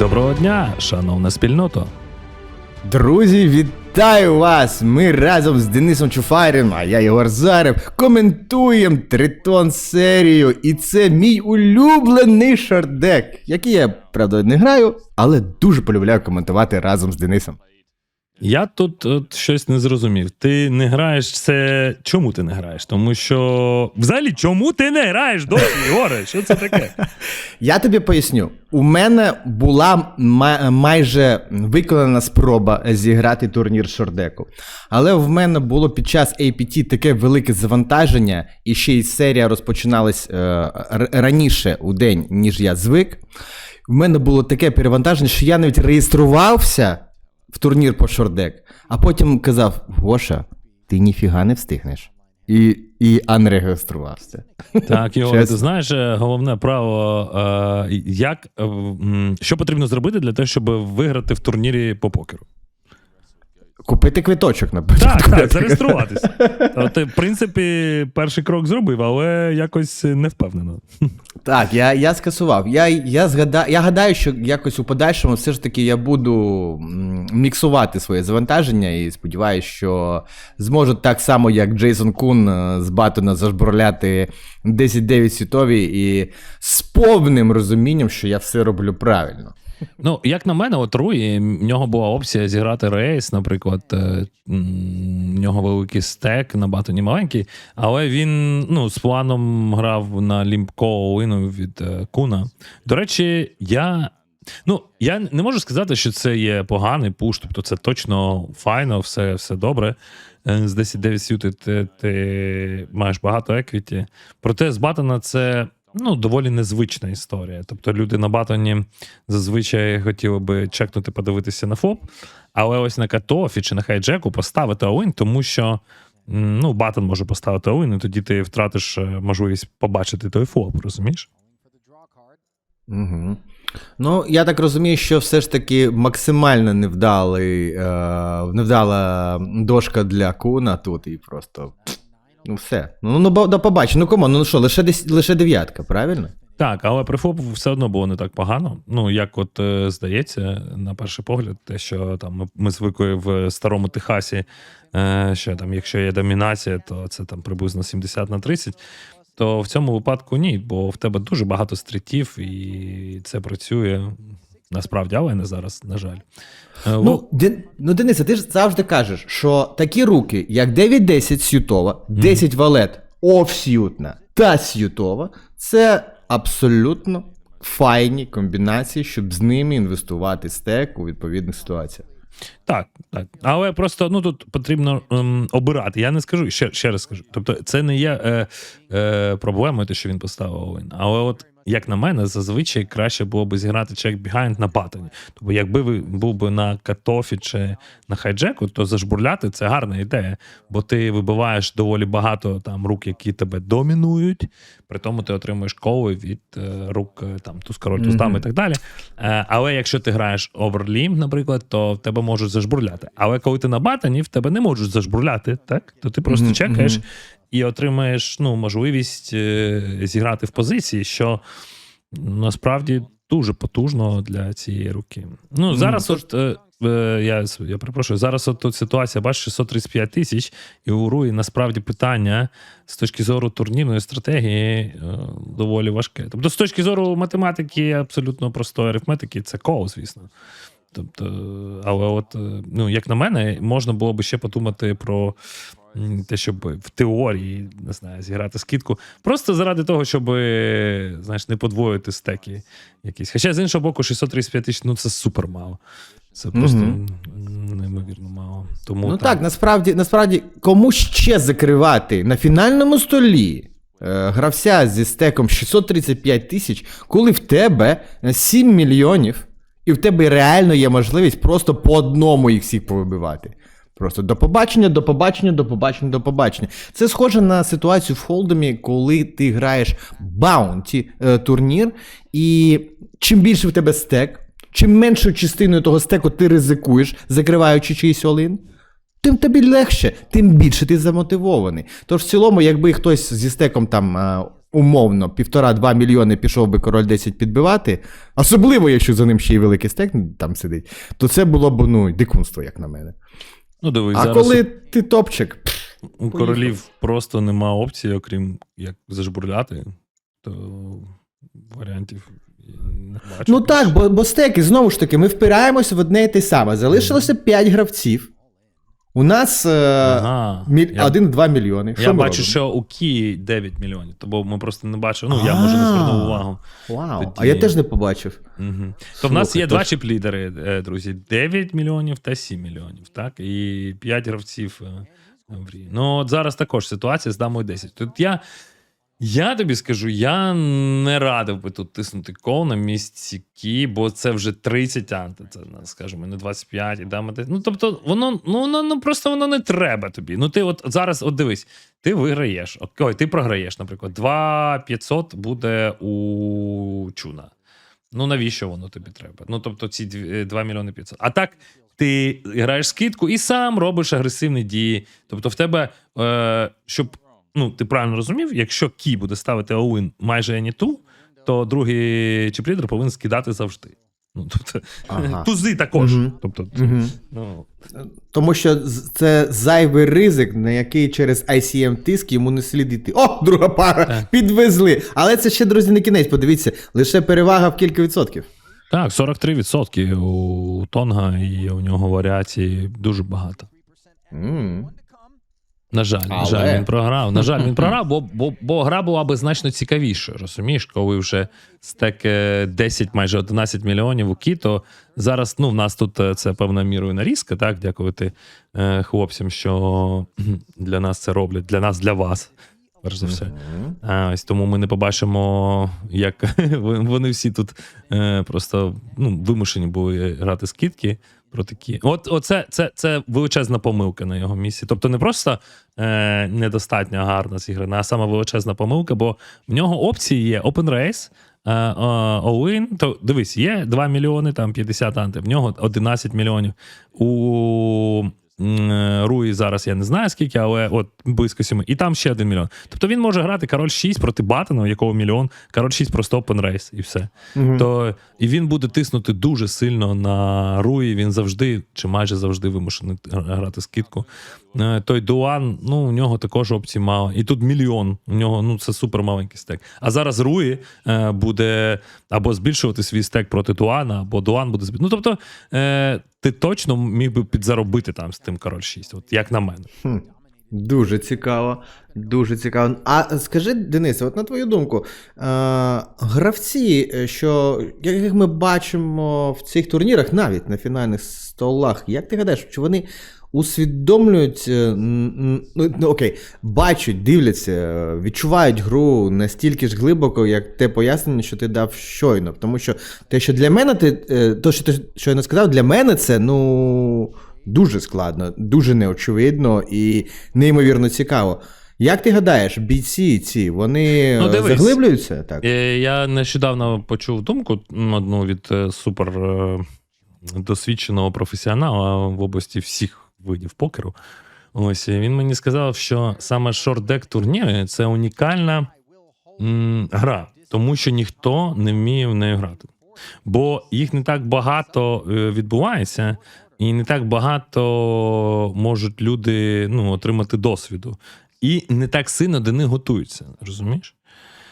Доброго дня, шановна спільнота. Друзі, вітаю вас! Ми разом з Денисом Чуфарем, а я Єгор Зарев, коментуємо Тритон серію. І це мій улюблений шардек, який я, правда, не граю, але дуже полюбляю коментувати разом з Денисом. Я тут от, щось не зрозумів. Ти не граєш це. Чому ти не граєш? Тому що. Взагалі, чому ти не граєш досі, Ігоре? Що це таке? Я тобі поясню: у мене була ма- майже виконана спроба зіграти турнір шордеку. Але в мене було під час APT таке велике завантаження, і ще й серія розпочиналась е, раніше у день, ніж я звик. В мене було таке перевантаження, що я навіть реєструвався в турнір по шордек, а потім казав: Гоша, ти ніфіга не встигнеш. І, і анреєструвався. Так, його ти знаєш е, головне право, е, як, е, що потрібно зробити для того, щоб виграти в турнірі по покеру? Купити квиточок на Так, так, зареєструватися. От, ти, в принципі, перший крок зробив, але якось не впевнено. Так, я, я скасував. Я, я, згада... я гадаю, що якось у подальшому все ж таки я буду міксувати своє завантаження і сподіваюся, що зможу так само, як Джейсон Кун е, з Батона зажбурляти 10-9 світові і з повним розумінням, що я все роблю правильно. Ну, як на мене, от Руї, в нього була опція зіграти рейс, наприклад, е, в нього великий стек на батоні маленький, але він ну, з планом грав на лімпко Уину від е, Куна. До речі, я. Ну, я не можу сказати, що це є поганий пуш, тобто це точно файно, все, все добре. Е, З 10-9 ти, ти маєш багато еквіті. Проте з Батона це ну, доволі незвична історія. Тобто люди на Батоні зазвичай хотіли би чекнути, подивитися на ФОП, але ось на Катофі чи на хайджеку поставити Оуін, тому що ну, Батон може поставити Оуін, і тоді ти втратиш е, можливість побачити той ФОП, розумієш? Угу. Ну, я так розумію, що все ж таки максимально невдалий, е, невдала дошка для Куна тут і просто. Ну, все. Ну, ну бо- до побачення. Ну кому? Ну що, лише, дес- лише дев'ятка, правильно? Так, але при ФОПу все одно було не так погано. Ну, як от е, здається, на перший погляд, те, що там ми, ми звикли в старому Техасі, е, що там, якщо є домінація, то це там приблизно 70 на 30. То в цьому випадку ні, бо в тебе дуже багато стрітів, і це працює насправді, але не зараз, на жаль. Е, Ну, Ден, ну, Денисе, ти ж завжди кажеш, що такі руки, як 9-10 сютова, 10 валет офсютна та сютова, це абсолютно файні комбінації, щоб з ними інвестувати стек у відповідних ситуаціях. Так, так. Але просто ну тут потрібно ем, обирати. Я не скажу, ще, ще раз скажу. Тобто, це не є е, е, проблемою, те, що він поставив Оуен. Але от, як на мене, зазвичай краще було б зіграти чек бігайнд на патоні. Тобто, якби ви був би на катофі чи на хайджеку, то зажбурляти це гарна ідея, бо ти вибиваєш доволі багато там рук, які тебе домінують. При тому ти отримуєш коли від е, рук е, там туз король туз дам і так далі. Е, але якщо ти граєш оверлімп, наприклад, то в тебе можуть зажбурляти. Але коли ти на батані, в тебе не можуть зажбурляти, так? То ти просто Мгм, чекаєш. І отримаєш ну, можливість е, зіграти в позиції, що насправді дуже потужно для цієї руки. Ну, зараз тож- от. е, е, Я, я перепрошую, зараз от тут ситуація, бачиш, 635 тисяч, і у Руї насправді питання з точки зору турнірної стратегії е, доволі важке. Тобто, з точки зору математики, абсолютно простої арифметики, це кол, звісно. Тобто, але от, ну, як на мене, можна було би ще подумати про те, щоб в теорії не знаю, зіграти скидку. Просто заради того, щоб е, знаєш, не подвоїти стеки якісь. Хоча, з іншого боку, 635 тисяч ну це супер мало. Це просто Мгм. м, неймовірно мало. Тому Ну так, насправді, насправді, кому ще закривати на фінальному столі е, гравця зі стеком 635 тисяч, коли в тебе 7 мільйонів, і в тебе реально є можливість просто по одному їх всіх повибивати. Просто до побачення, до побачення, до побачення, до побачення. Це схоже на ситуацію в Холдемі, коли ти граєш баунті е, турнір, і чим більше в тебе стек, чим меншою частиною того стеку ти ризикуєш, закриваючи чийсь олин, тим тобі легше, тим більше ти замотивований. Тож в цілому, якби хтось зі стеком там умовно півтора-два мільйони пішов би король 10 підбивати, особливо якщо за ним ще й великий стек там сидить, то це було б ну, дикунство, як на мене. Ну, дивись, А зараз коли ти топчик, пф, у королів просто нема опції, окрім як зажбурляти, то варіантів я не бачу. ну так, бо, бо стеки, знову ж таки, ми впираємось в одне і те саме. Залишилося 5 гравців. У нас е, Ага. міль... 1-2 мільйони. Що я бачу, робимо? що у Кії 9 мільйонів, тому ми просто не бачимо. Ну, я може не звернув увагу. Вау. Тоді- А я теж не побачив. Угу. То в нас є то два чіп-лідери, е, друзі: 9 мільйонів та 7 мільйонів, так? І 5 гравців е. Ну, от зараз також ситуація з дамою 10. Тут я. Я тобі скажу, я не радив би тут тиснути кол на місці Кі, бо це вже 30 анти, це, скажімо, не 25 і дама 10. Ну, тобто, воно, ну, воно ну, просто воно не треба тобі. Ну, ти от зараз, от дивись, ти виграєш, ой, ти програєш, наприклад, 2500 буде у Чуна. Ну, навіщо воно тобі треба? Ну, тобто, ці дві- 2 мільйони 500. А так, ти граєш скидку і сам робиш агресивні дії. Тобто, в тебе, е, щоб ну, ти правильно розумів, якщо Кі буде ставити Оуін майже Аніту, то другий чіплідер повинен скидати завжди. Ну, тобто, Ага. тузи також. Мгм. Тобто, Мгм. ну, Тому що це зайвий ризик, на який через ICM тиск йому не слід йти. О, друга пара! Так. Підвезли. Але це ще, друзі, не кінець. Подивіться, лише перевага в кілька відсотків. так, 43% у Тонга, і у нього варіацій дуже багато. м На жаль, на жаль, він програв. На жаль, він програв, бо, бо, бо гра була би значно цікавіша. Розумієш, коли вже стек е, 10, майже 11 мільйонів у кіто. Зараз ну, в нас тут е, це певною мірою нарізка, так, дякувати е, хлопцям, що для нас це роблять, для нас, для вас. Перш за все. А, ось тому ми не побачимо, як вони всі тут е, просто ну, вимушені були грати скидки про такі. От оце, це, це величезна помилка на його місці. Тобто не просто е, недостатньо гарно зіграна, а саме величезна помилка, бо в нього опції є Open Race, е, е, All-in, то дивись, є 2 мільйони, там 50 анти, в нього 11 мільйонів. У Руї зараз я не знаю скільки, але от близько 7. І там ще 1 мільйон. Тобто він може грати король 6 проти Батена, у якого мільйон, король 6 просто Open Race, і все. То, і він буде тиснути дуже сильно на Руї. Він завжди, чи майже завжди вимушений грати скидку. Е, Той Дуан, ну у нього також опцій мало. І тут мільйон. У нього ну це супер маленький стек. А зараз Руї е, буде або збільшувати свій стек проти Дуана, або Дуан буде збільшувати. Ну тобто, е, ти точно міг би підзаробити там з тим король 6, от як на мене. Хм. Дуже цікаво. Дуже цікаво. А скажи, Денисе, от на твою думку, е, гравці, е, що як ми бачимо в цих турнірах, навіть на фінальних столах, як ти гадаєш, чи вони усвідомлюють, е, ну, ну окей, бачать, дивляться, е, відчувають гру настільки ж глибоко, як те пояснення, що ти дав щойно. Тому що те, що для мене ти, е, то, що ти щойно сказав, для мене це ну дуже складно, дуже неочевидно і неймовірно цікаво. Як ти гадаєш, бійці ці, вони Ну, дивись. заглиблюються? Так. Я нещодавно почув думку одну від супер досвідченого професіонала в області всіх видів покеру. Ось він мені сказав, що саме шорт-дек турніри це унікальна м, гра, тому що ніхто не вміє в неї грати. Бо їх не так багато е, відбувається, і не так багато можуть люди ну, отримати досвіду. І не так сильно до них готуються, розумієш?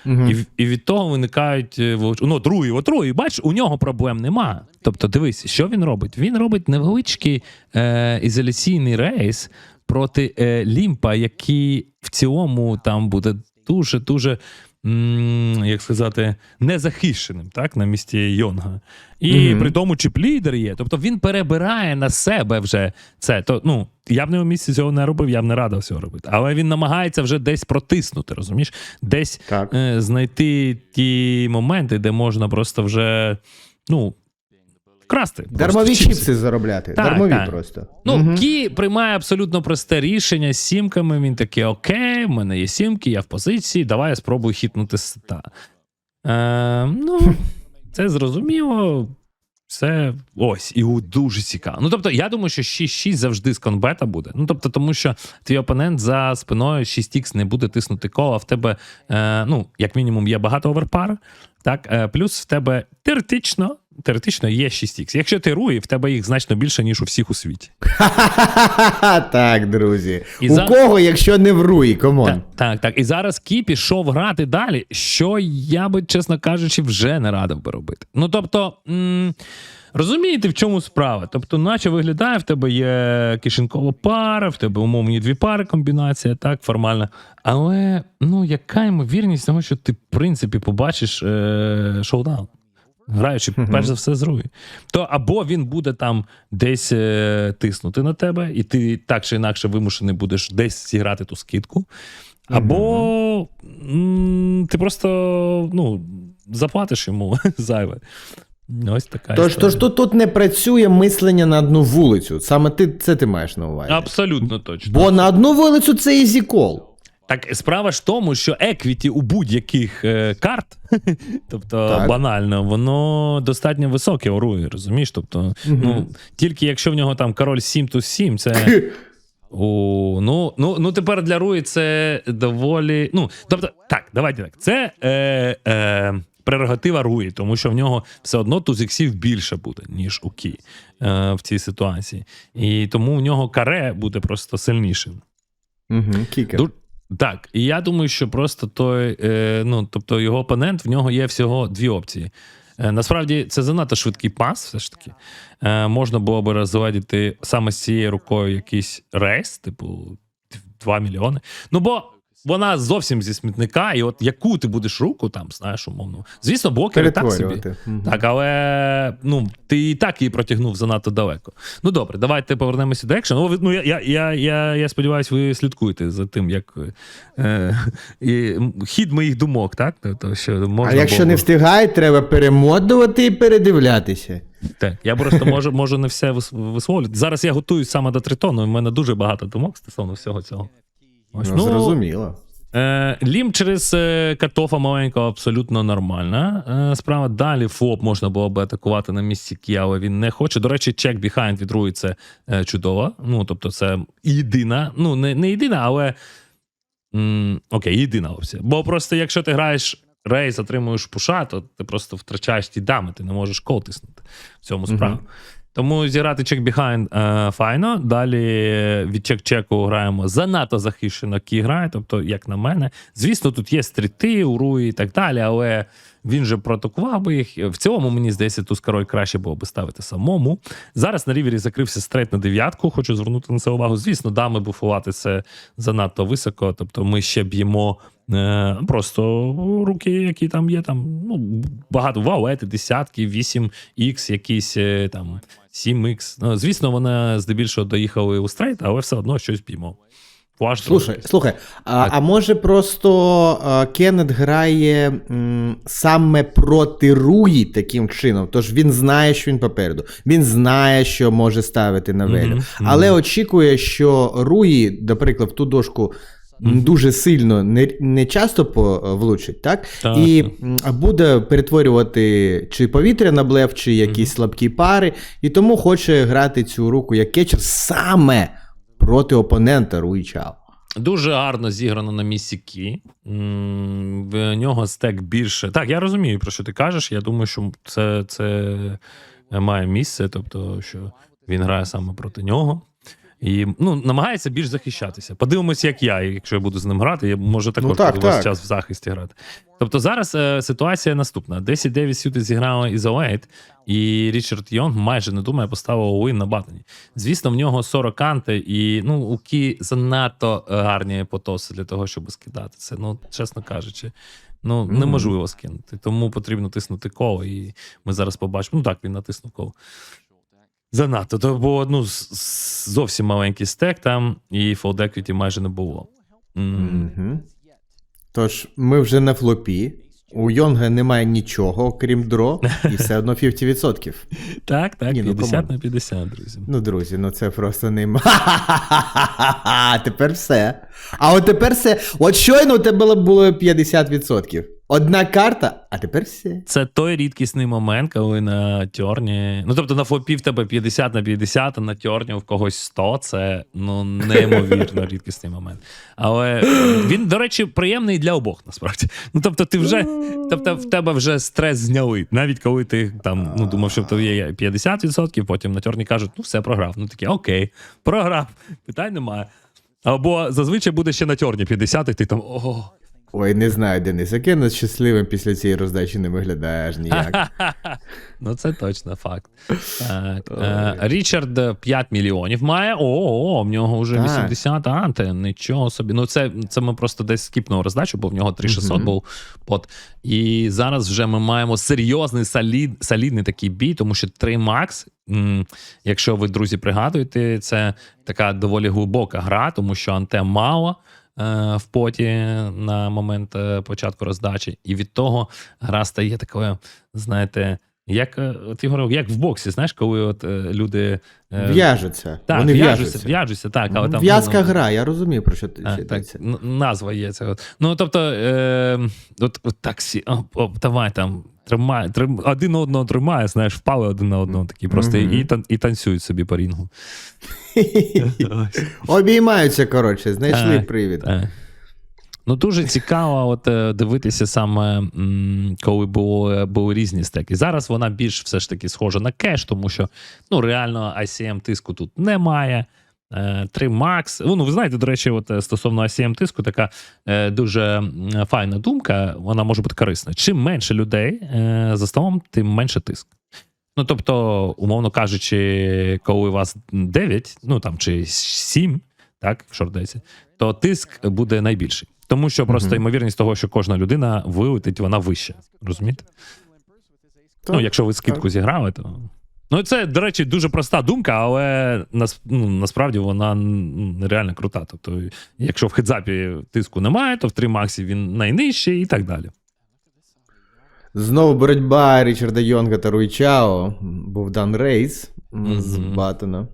І, і від того виникають е, ну, другий, отруї. Бачиш, бач, у нього проблем нема. Тобто, дивись, що він робить? Він робить невеличкий е, ізоляційний рейс проти е, Лімпа, який в цілому там буде дуже дуже. Як сказати, незахищеним, так, на місці Йонга. І Мгм. при тому чіп-лідер є. Тобто він перебирає на себе вже це. То, ну, я б не у місці цього не робив, я б не радив цього робити. Але він намагається вже десь протиснути, розумієш? Десь Так. е, знайти ті моменти, де можна просто вже ну, просто Дармові чіпси. чіпси заробляти. Так, Дармові так. просто. Ну, Мгм. Кі приймає абсолютно просте рішення з сімками. Він такий: окей, в мене є сімки, я в позиції, давай я спробую хітнути сета. Е, ну, це зрозуміло. Це ось, і дуже цікаво. Ну тобто, я думаю, що 6-6 завжди з конбета буде. Ну тобто, тому що твій опонент за спиною 6х не буде тиснути коло, а в тебе, е, ну, як мінімум, є багато оверпар. Так, е, плюс в тебе теоретично, теоретично є 6х. Якщо ти руї, в тебе їх значно більше, ніж у всіх у світі. Так, друзі. І У за- кого, якщо не в руї, комон. Так, так, так. І зараз Кі пішов грати далі, що я би, чесно кажучи, вже не радив би робити. Ну тобто. М- Розумієте, в чому справа? Тобто, наче виглядає, в тебе є кишенькова пара, в тебе умовні дві пари комбінація, так, формальна. Але ну, яка ймовірність того, що ти, в принципі, побачиш е- шоудаун? Граючи, перш за все, з Руї. То або він буде там десь е, тиснути на тебе, і ти так чи інакше вимушений будеш десь зіграти ту скидку. Або м, ти просто ну, заплатиш йому зайве. Ось така Тож, тож тут, тут не працює мислення на одну вулицю. Саме ти це ти маєш на увазі. Абсолютно точно. Бо на одну вулицю це ізі кол. Так справа ж в тому, що еквіті у будь-яких е, карт, тобто Так. банально, воно достатньо високе у Руї, розумієш? Тобто, ну, тільки якщо в нього там король 7 то 7, це. О, ну, ну, ну тепер для Руї це доволі. Ну, тобто, так, давайте так. Це е, е, прерогатива Руї, тому що в нього все одно туз іксів більше буде, ніж у Кі е, в цій ситуації. І тому в нього каре буде просто сильнішим. Угу, кікер. Так, і я думаю, що просто той, е, ну тобто його опонент, в нього є всього дві опції. Е, насправді це занадто швидкий пас, все ж таки. Е, можна було би розвадити саме з цією рукою якийсь рейс, типу 2 мільйони. Ну бо вона зовсім зі смітника, і от яку ти будеш руку там, знаєш, умовно. Звісно, блокери так собі. Так, але ну, ти і так її протягнув занадто далеко. Ну добре, давайте повернемося до екшену. Ну, ну, я, я, я, я, я сподіваюся, ви слідкуєте за тим, як е, і, хід моїх думок, так? Тобто, що можна А якщо було- не встигає, треба перемотувати і передивлятися. Так, я просто можу, можу не все висловлювати. Зараз я готуюсь саме до тритону, і в мене дуже багато думок стосовно всього цього. Ось, Ну, зрозуміло. Е, Лім через е, катофа маленького абсолютно нормальна. Е, справа далі ФОП можна було би атакувати на місці Кі, але він не хоче. До речі, чек біхайнд від Руї це е, чудово. Ну, тобто, це єдина, ну, не, не єдина, але м, окей, єдина опція. Бо просто якщо ти граєш рейс, отримуєш пуша, то ти просто втрачаєш ті дами, ти не можеш кол тиснути в цьому справа. Тому зіграти чек біхайнд е, файно. Далі від чек-чеку граємо занадто захищено кі грає, тобто, як на мене. Звісно, тут є стріти, уруї і так далі, але він же протокував би їх. В цілому, мені здається, туз король краще було би ставити самому. Зараз на рівері закрився стрейт на дев'ятку. Хочу звернути на це увагу. Звісно, дами буфувати це занадто високо. Тобто, ми ще б'ємо. Е, Просто руки, які там є, там ну багато вауети, десятки, 8х, якісь е, там 7х. Ну, звісно, вони здебільшого доїхали у стрейт, але все одно щось б'ємо. Ваш Слушай, слухай, а, а може просто а, Кеннет грає м, саме проти Руї таким чином, тож він знає, що він попереду. Він знає, що може ставити на велю, Мгм, але очікує, що Руї, наприклад, в ту дошку. Дуже сильно не, не часто по, влучить, так? Так, і так. буде перетворювати чи повітря на блеф, чи якісь слабкі пари, і тому хоче грати цю руку як кетчер саме проти опонента Руї Чао. Дуже гарно зіграно на місці Кі. В нього стек більше. Так, я розумію, про що ти кажеш. Я думаю, що це, це має місце, тобто, що він грає саме проти нього. І ну, намагається більш захищатися. Подивимося, як я, якщо я буду з ним грати, я можу також Ну, так, буду так. час в захисті грати. Тобто зараз е, ситуація наступна: 10-9 сюди зіграли Ізолейт, і Річард Йонг майже не думає, поставив Оуін на батоні. Звісно, в нього 40 анти, і ну, у Кі занадто е, гарні потоси для того, щоб скидати це. Ну, чесно кажучи. Ну, неможливо скинути. Тому потрібно тиснути коло, і ми зараз побачимо. Ну так, він натиснув коло. Занадто. То було ну, зовсім маленький стек там, і fold equity майже не було. М, Угу. Тож, ми вже на флопі. У Йонга немає нічого, окрім дро, і все одно 50%. Так, так, Ні, ну, 50 камон. на 50, друзі. Ну, друзі, ну це просто неймо. Тепер все. А от тепер все. От щойно у тебе було 50%. Одна карта, а тепер все. Це той рідкісний момент, коли на тьорні. Ну тобто на флопі в тебе 50 на 50, а на тьорні в когось 100. Це ну неймовірно рідкісний момент. Але він, до речі, приємний для обох, насправді. Ну тобто, ти вже, тобто, в тебе вже стрес зняли. Навіть коли ти там ну думав, що в тебе є 50%, потім на тьорні кажуть, ну все, програв. Ну такі, окей, програв, питань немає. Або зазвичай буде ще на тьорні 50, і ти там ого. Ой, не знаю, Денис, яким нас щасливим після цієї роздачі не виглядаєш ніяк. Ну, це точно факт. Е, Річард 5 мільйонів має. О, в нього вже Так. 80 анти. Нічого собі. Ну, це, це ми просто десь скіпнули роздачу, бо в нього 3600 був пот. І зараз вже ми маємо серйозний солід, солідний такий бій, тому що 3 Макс. Якщо ви, друзі, пригадуєте, це така доволі глибока гра, тому що анте мало е, в поті на момент е, початку роздачі, і від того гра стає такою, знаєте, як е, от Ігор, як в боксі, знаєш, коли от е, люди е, В'яжуться. так, Вони в'яжуться, в'яжуться. так, але там В'язка ну, гра, я розумію, про що ти а, так, назва є це. Ну, тобто, е, от, от так всі, о, о, давай там, тримай, трим, один одного тримає, знаєш, впали один на одного такі, просто Мгм. і, і танцюють собі по рінгу. Обіймаються, коротше, знайшли привід. Ну, дуже цікаво от, е, дивитися саме, коли було, були різні стеки. Зараз вона більш все ж таки схожа на кеш, тому що ну, реально ICM тиску тут немає. Е, 3 Max. Ну, ви знаєте, до речі, от е, стосовно ICM тиску, така е, дуже файна думка, вона може бути корисна. Чим менше людей е, за столом, тим менше тиск. Ну, тобто, умовно кажучи, коли у вас 9, ну там чи 7, так, в шордеці, то тиск буде найбільший. Тому що просто ймовірність того, що кожна людина вилетить, вона вища. Розумієте? Так, ну, якщо ви скидку так. зіграли, то. Ну, це, до речі, дуже проста думка, але нас, ну, насправді вона реально крута. Тобто, якщо в хедзапі тиску немає, то в 3 Максі він найнижчий і так далі. Знову боротьба Річарда Йонга та Руйчао. Був дан рейс м, з Мгм. Баттона.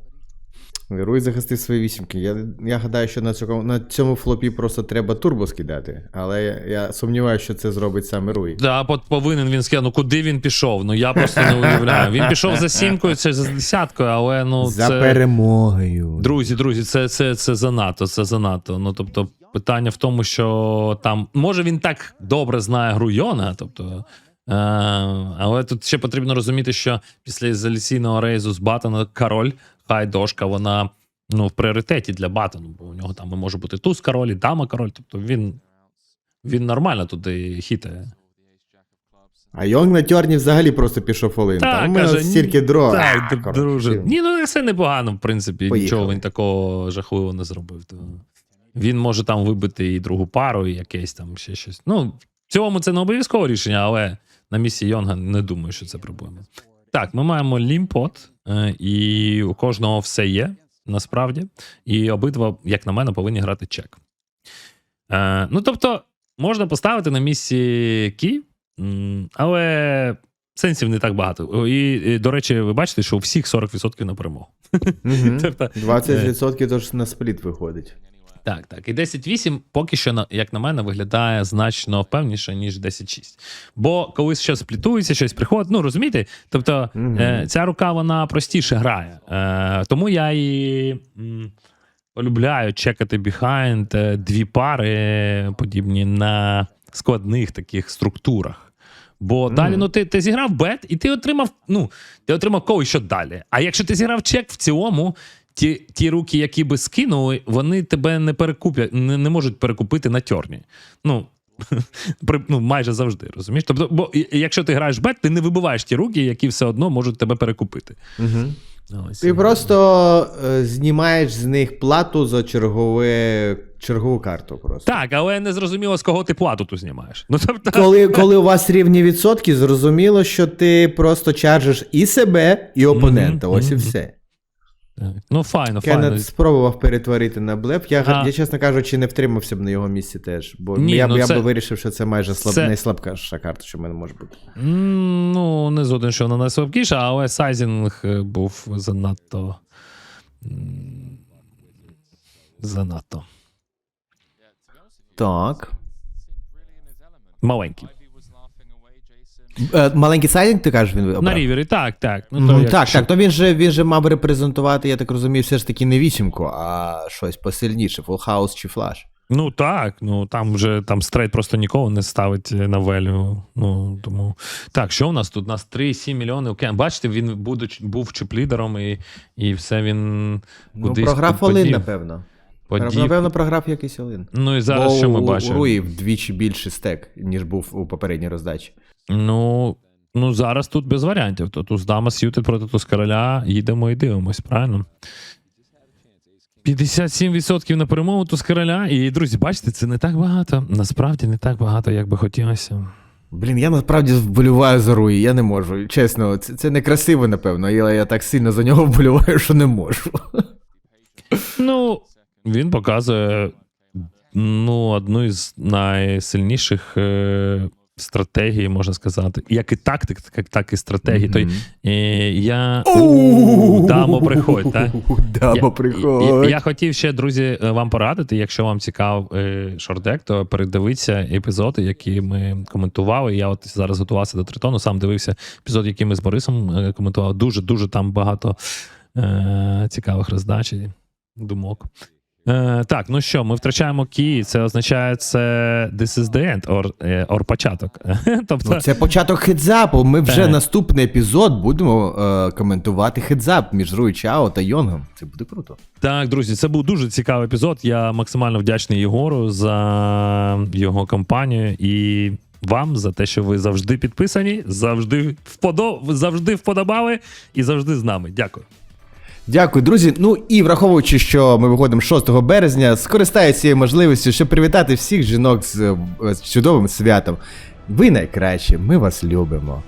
Руй захистив свої вісімки. Я, я гадаю, що на цьому, на цьому флопі просто треба турбо скидати. Але я, я сумніваюся, що це зробить саме Руй. Да, повинен він сказати, ну куди він пішов? Ну я просто не уявляю. Він пішов за сімкою чи за десяткою, але ну За це. перемогою. Друзі, друзі, це, це, це занадто, це занадто. Ну тобто, питання в тому, що там може він так добре знає гру Йона, тобто. Е, але тут ще потрібно розуміти, що після ізоляційного рейзу з Батона король, хай дошка, вона ну, в пріоритеті для Батону, бо у нього там і може бути туз король, і дама король. Тобто він, він нормально туди хітає. А Йонг на тьорні взагалі просто пішов олин. Так, Там каже, стільки дров. Так, А, д- коротше. Ні, ну це непогано, в принципі. Поїхали. Нічого він такого жахливого не зробив. То він може там вибити і другу пару, і якесь там ще щось. Ну, в цілому це не обов'язкове рішення, але на місці Йонга не думаю, що це проблема. Так, ми маємо лімпот, е, і у кожного все є насправді. І обидва, як на мене, повинні грати чек. Е, ну, тобто, можна поставити на місці кі, але сенсів не так багато. І, до речі, ви бачите, що у всіх 40% на перемогу. Мгм. Тобто, 20% тож на спліт виходить. Так, так. І 10-8 поки що, як на мене, виглядає значно впевніше, ніж 10-6. Бо коли щось сплітується, щось приходить, ну розумієте? Тобто е, ця рука вона простіше грає. Е, тому я і полюбляю чекати behind е, дві пари, подібні на складних таких структурах. Бо Мгм. далі ну, ти, ти зіграв бет, і ти отримав, ну, ти отримав когось що далі. А якщо ти зіграв чек в цілому, ті, ті руки, які би скинули, вони тебе не перекуплять, не, не можуть перекупити на тьорні. Ну, при, ну, майже завжди, розумієш? Тобто, бо якщо ти граєш бет, ти не вибиваєш ті руки, які все одно можуть тебе перекупити. Угу. Ось. Ти просто е, знімаєш з них плату за чергове, чергову карту. Просто. Так, але не зрозуміло, з кого ти плату тут знімаєш. Ну, тобто, Коли, коли у вас рівні відсотки, зрозуміло, що ти просто чаржиш і себе, і опонента. Мгм, Ось і все. Так. ну файно, файно. Кеннет спробував перетворити на блеф. Я, А. я, чесно кажучи, не втримався б на його місці теж. Бо Ні, я, ну я це- би вирішив, що це майже слаб... це- найслабкіша карта, що в мене може бути. Ну, не згоден, що вона найслабкіша, але сайзінг е, був занадто. Занадто. Так. Маленький. Е, маленький сайдинг, ти кажеш, він обрав? На рівері, так, так. Ну, то як- так, так. То він же, він же мав репрезентувати, я так розумію, все ж таки не вісімку, а щось посильніше, Full House чи Flash. Ну так, ну там вже там стрейт просто нікого не ставить на велю. Ну тому так, що у нас тут? У нас 3,7 мільйони океан. Бачите, він будучи, був чиплідером і, і все він Ну, кудись програв Олин, напевно. подів. Напевно, програв якийсь Олин. Ну і зараз Бо що ми у- бачимо? У Руї вдвічі більший стек, ніж був у попередній роздачі. Ну, ну зараз тут без варіантів. Тут у дама с'ютить проти туз короля, їдемо і дивимось, правильно? 57% на перемогу туз короля. І, друзі, бачите, це не так багато. Насправді не так багато, як би хотілося. Блін, я насправді вболіваю за Руї, я не можу. Чесно, це, це некрасиво, напевно, але я так сильно за нього вболіваю, що не можу. Ну, він показує ну, одну із найсильніших е, стратегій, можна сказати. Як і тактик, так, так і стратегій. Той, е, я... Дамо, приходь, так? Дамо, Я, приходь. я хотів ще, друзі, е, вам порадити, якщо вам цікав е, шордек, то передивіться епізоди, які ми коментували. Я от зараз готувався до тритону, сам дивився епізод, який ми з Борисом е, коментували. Дуже дуже там багато е, цікавих роздач думок. Е, так, ну що, ми втрачаємо кі, це означає це this is the end, or, е, or початок. тобто, Ну, це початок хедзапу. Ми вже наступний епізод будемо е, коментувати хедзап між Руй Чао та Йонгом. Це буде круто. Так, друзі, це був дуже цікавий епізод. Я максимально вдячний Єгору за його компанію і вам за те, що ви завжди підписані, завжди вподо... завжди вподобали і завжди з нами. Дякую. Дякую, друзі. Ну і враховуючи, що ми виходимо 6 березня, скористаю цією можливістю, щоб привітати всіх жінок з, з чудовим святом. Ви найкращі, ми вас любимо.